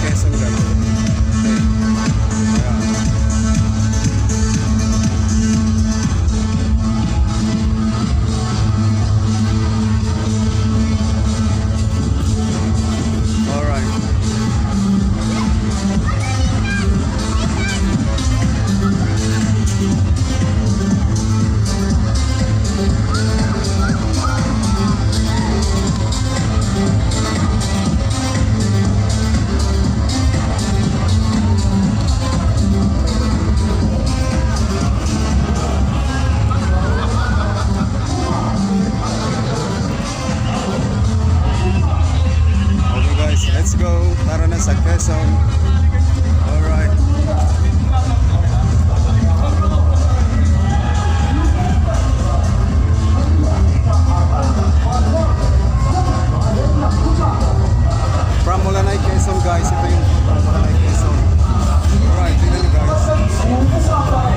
Quezon Garden. Guys. Ito yung from Mulanay, Quezon. Alright, tingnan nyo guys.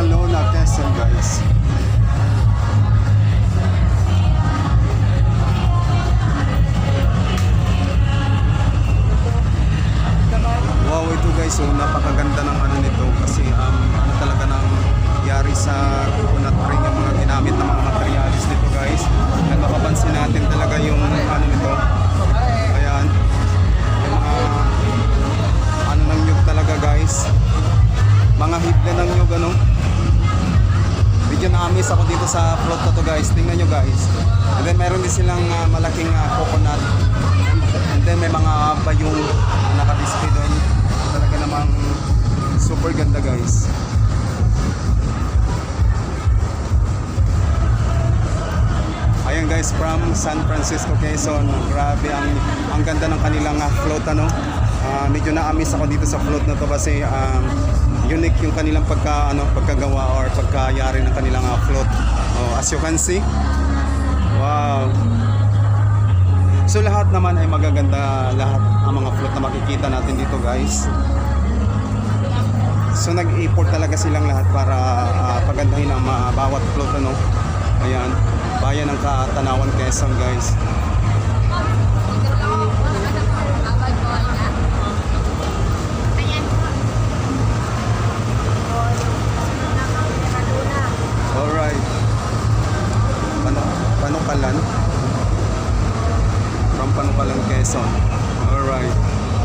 alone. Sa float na to guys. Tingnan nyo guys. And then meron din silang ah, malaking ah, coconut. And, then may mga bayong na naka-display doon. Talaga namang super ganda guys. Ayan guys, from San Francisco, Quezon. Grabe ang ang ganda ng kanilang ah, float ano. Ah, medyo na-amaze ako dito sa float na to kasi um, unique yung kanilang pagka ano, pagkagawa or pagkayari ng kanilang ah, float. Oh, as you can see. Wow. So lahat naman ay magaganda lahat ang mga float na makikita natin dito guys. So nag-import talaga silang lahat para ah, pagandahin ang mga bawat float ano. Ayan, bayan ng Katanawan, Quezon guys. Panukalan. From Panukalan, Quezon. Alright.